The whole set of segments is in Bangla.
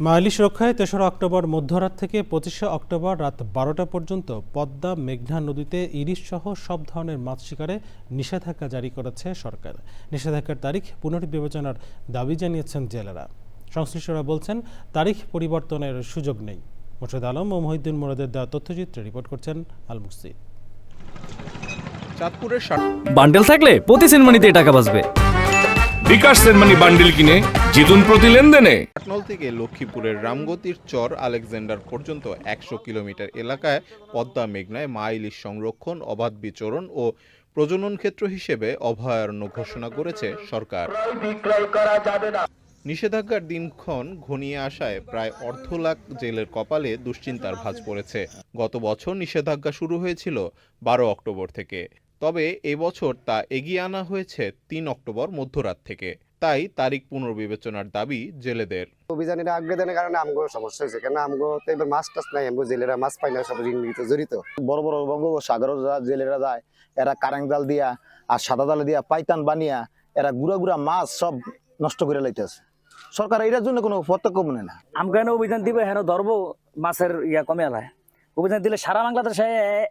মাইলিশ রক্ষায় তেসরা অক্টোবর মধ্যরাত থেকে পঁচিশে অক্টোবর রাত বারোটা পর্যন্ত পদ্মা মেঘনা নদীতে ইলিশ সহ সব ধরনের মাছ শিকারে নিষেধাজ্ঞা জারি করেছে সরকার। নিষেধাজ্ঞার তারিখ পুনর্বিবেচনার দাবি জানিয়েছেন জেলেরা। সংশ্লিষ্টরা বলছেন তারিখ পরিবর্তনের সুযোগ নেই। মোর্শেদ আলম ও মহিউদ্দিন মোরাদের দেওয়া তথ্যচিত্রে রিপোর্ট করছেন আল মুকসিদ চাঁদপুরের বান্ডেল থাকলে প্রতি সেনমানিতে টাকা বাঁচবে। বিকাশ সেনমানি বান্ডিল কিনে জিতুন প্রতি লেনদেনে। পাটনল থেকে লক্ষ্মীপুরের রামগতির চর আলেকজান্ডার পর্যন্ত একশো কিলোমিটার এলাকায় পদ্মা মেঘনায় মা ইলিশ সংরক্ষণ অবাধ বিচরণ ও প্রজনন ক্ষেত্র হিসেবে অভয়ারণ্য ঘোষণা করেছে সরকার। নিষেধাজ্ঞার দিনক্ষণ ঘনিয়ে আসায় প্রায় অর্ধ লাখ জেলের কপালে দুশ্চিন্তার ভাঁজ পড়েছে। গত বছর নিষেধাজ্ঞা শুরু হয়েছিল বারো অক্টোবর থেকে। তবে এবছর তা এগিয়ে আনা হয়েছে তিন অক্টোবর মধ্যরাত থেকে। তাই তারিখ পুনর্বিবেচনার দাবি জেলেদের। অভিযানের আগ্রদানের কারণে আমগো সমস্যা হয়েছে কেন আমগো তো এবার মাছ টাছ নাই আমগো জেলেরা মাছ পাই না সব ঋণগৃহীত জড়িত। বড় বড় বঙ্গোপসাগর জেলেরা যায় এরা কারেং জাল দিয়া আর সাদা জাল দিয়া পাইতান বানিয়া এরা গুড়া গুড়া মাছ সব নষ্ট করে লাইতেছে। সরকার এটার জন্য কোনো পদক্ষেপ নেয় না। আমাকে অভিযান দিবে হেন ধরবো মাছের ইয়া কমে এলায় অভিযান দিলে সারা বাংলাদেশে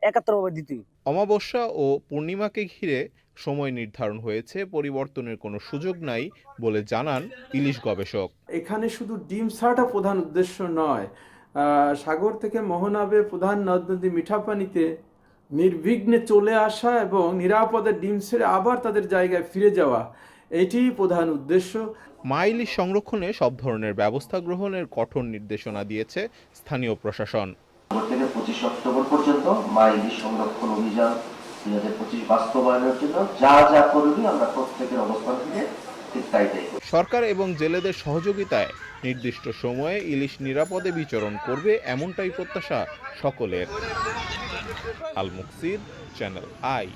একাত্তর ভাবে দিতে অমাবস্যা ও পূর্ণিমাকে ঘিরে সময় নির্ধারণ হয়েছে পরিবর্তনের কোনো সুযোগ নাই বলে জানান ইলিশ গবেষক। এখানে শুধু ডিম ছাড়াটা প্রধান উদ্দেশ্য নয় সাগর থেকে মোহনাবে প্রধান নদ নদী মিঠা পানিতে নির্বিঘ্নে চলে আসা এবং নিরাপদে ডিম ছেড়ে আবার তাদের জায়গায় ফিরে যাওয়া এটিই প্রধান উদ্দেশ্য। মা ইলিশ সংরক্ষণে সব ধরনের ব্যবস্থা গ্রহণের কঠোর নির্দেশনা দিয়েছে স্থানীয় প্রশাসন। পঁচিশ অক্টোবর পর্যন্ত মা ইলিশ সংরক্ষণ অভিযান দুই হাজার পঁচিশ বাস্তবায়নের জন্য যা যা করবি আমরা প্রত্যেকের অবস্থান থেকে সরকার এবং জেলেদের সহযোগিতায় নির্দিষ্ট সময়ে ইলিশ নিরাপদে বিচরণ করবে এমনটাই প্রত্যাশা সকলের। Al Muksid channel I.